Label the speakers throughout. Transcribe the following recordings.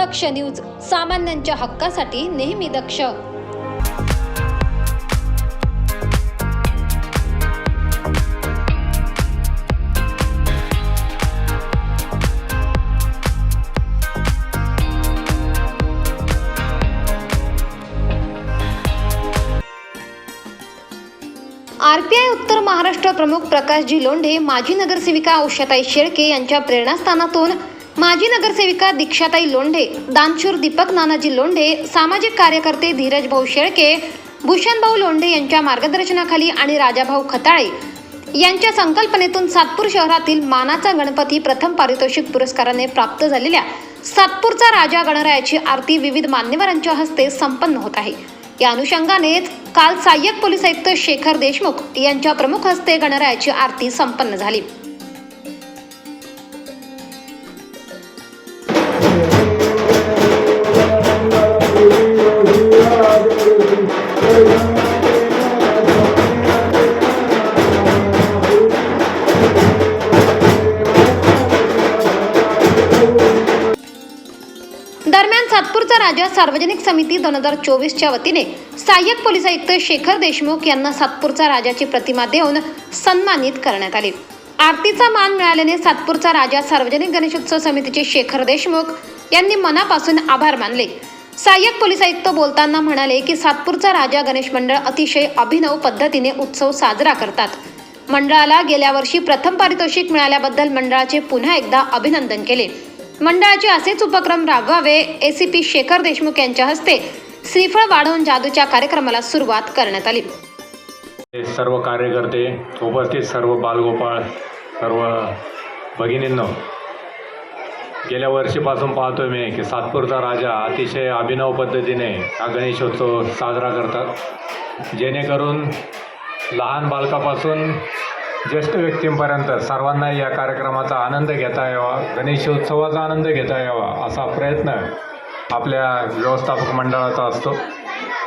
Speaker 1: दक्ष news सामान्यांच्या हक्कासाठी नेहमी दक्ष. आरपीआय उत्तर महाराष्ट्र प्रमुख प्रकाशजी लोंढे माजी नगरसेविका उषाताई शेळके यांच्या प्रेरणास्थानातून माजी नगरसेविका दीक्षाताई लोंढे दानशूर दीपक नानाजी लोंढे सामाजिक कार्यकर्ते धीरज भाऊ शेळके भूषणभाऊ लोंढे यांच्या मार्गदर्शनाखाली आणि राजाभाऊ खताळे यांच्या संकल्पनेतून सातपूर शहरातील मानाचा गणपती प्रथम पारितोषिक पुरस्काराने प्राप्त झालेल्या सातपूरचा राजा गणरायाची आरती विविध मान्यवरांच्या हस्ते संपन्न होत आहे. या अनुषंगानेच काल सहाय्यक पोलीस आयुक्त शेखर देशमुख यांच्या प्रमुख हस्ते गणरायाची आरती संपन्न झाली. दरम्यान सातपूरचा राजा सार्वजनिक समिती दोन हजार चोवीसच्या वतीने सहाय्यक पोलीस आयुक्त शेखर देशमुख यांना सातपूरचा राजाची प्रतिमा देऊन सन्मानित करण्यात आले. आरतीचा मान मिळाल्याने सातपूरचा राजा सार्वजनिक गणेशोत्सव समितीचे शेखर देशमुख यांनी मनापासून आभार मानले. सहाय्यक पोलीस आयुक्त बोलताना म्हणाले की सातपूरचा राजा गणेश मंडळ अतिशय अभिनव पद्धतीने उत्सव साजरा करतात. मंडळाला गेल्या वर्षी प्रथम पारितोषिक मिळाल्याबद्दल मंडळाचे पुन्हा एकदा अभिनंदन केले. मंडळाचे असेच उपक्रम राबवावे एसीपी शेखर देशमुख यांच्या हस्ते श्रीफळ वाढवून जादूच्या कार्यक्रमाला सुरुवात करण्यात आली.
Speaker 2: सर्व कार्यकर्ते उपस्थित सर्व बालगोपाळ सर्व भगिनींनो गेल्या वर्षीपासून पाहतोय मी की सातपूरचा राजा अतिशय अभिनव पद्धतीने हा गणेशोत्सव साजरा करतात. जेणेकरून लहान बालकापासून ज्येष्ठ व्यक्तींपर्यंत सर्वांना या कार्यक्रमाचा आनंद घेता यावा गणेशोत्सवाचा आनंद घेता यावा असा प्रयत्न आपल्या व्यवस्थापक मंडळाचा असतो.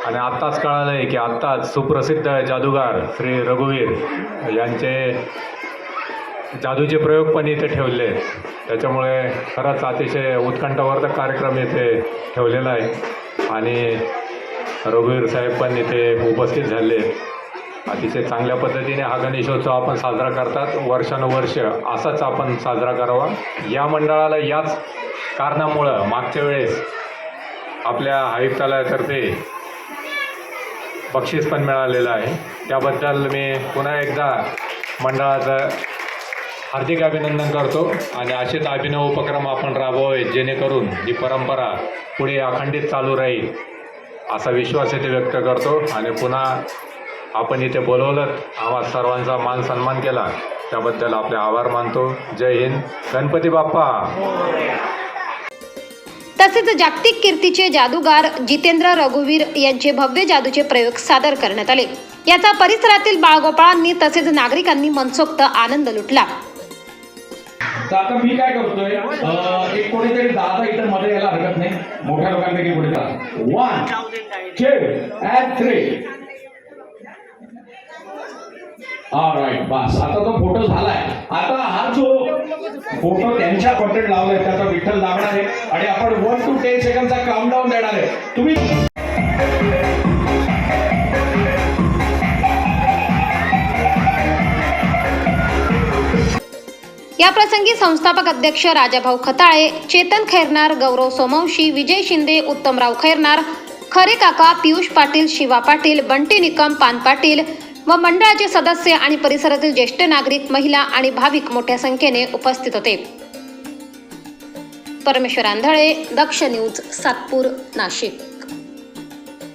Speaker 2: आणि आत्ताच कळालं आहे की आत्ताच सुप्रसिद्ध जादूगार श्री रघुवीर यांचे जादूचे प्रयोग पण इथे ठेवले. आहेत त्याच्यामुळे खरंच अतिशय उत्कंठवर्धक कार्यक्रम इथे ठेवलेला आहे. आणि रघुवीर साहेब पण इथे उपस्थित झाले. अतिशय चांगल्या पद्धतीने हा गणेशोत्सव आपण साजरा करतात. वर्षानुवर्ष असाच आपण साजरा करावा. या मंडळाला याच कारणामुळं मागच्या वेळेस आपल्या आयुक्तालयातर्फे बक्षीस पण मिळालेलं आहे. त्याबद्दल मी पुन्हा एकदा मंडळाचं हार्दिक अभिनंदन करतो आणि असेच अभिनव उपक्रम आपण राबवावेत जेणेकरून ही परंपरा पुढे अखंडित चालू राहील असा विश्वास येथे व्यक्त करतो. आणि पुन्हा आपण इथे बोलवलं आम्हा सर्वांचा मान सन्मान केला. त्याबद्दल आपले आभार मानतो. जय हिंद. गणपती बाप्पा!
Speaker 1: तसेच जागतिक कीर्तीचे जादूगार जितेंद्र रघुवीर यांचे भव्य जादूचे प्रयोग सादर करण्यात आले. याचा परिसरातील बाळगोपाळांनी तसेच नागरिकांनी मनसोक्त आनंद लुटला.
Speaker 3: आता मी काय करतोय एक कोणीतरी दादा इथं मध्ये यायला हरकत नाही. मोठ्या लोकांपैकी कोणी one two and three right बस. आता तो फोटो झालाय. आता हा जो फोटो त्यांच्या कॉन्टेंट लावलाय त्याचा विठ्ठल दाबणार आहे. आणि आपण वन टू टेन सेकंडचा काउंटडाऊन देणार आहे. तुम्ही
Speaker 1: या प्रसंगी संस्थापक अध्यक्ष राजाभाऊ खताळे चेतन खैरनार गौरव सोमवंशी विजय शिंदे उत्तमराव खैरनार खरे काका पियुष पाटील शिवा पाटील बंटी निकम पान पाटील व मंडळाचे सदस्य आणि परिसरातील ज्येष्ठ नागरिक महिला आणि भाविक मोठ्या संख्येने उपस्थित होते. परमेश्वर आंधळे दक्ष न्यूज सातपूर नाशिक.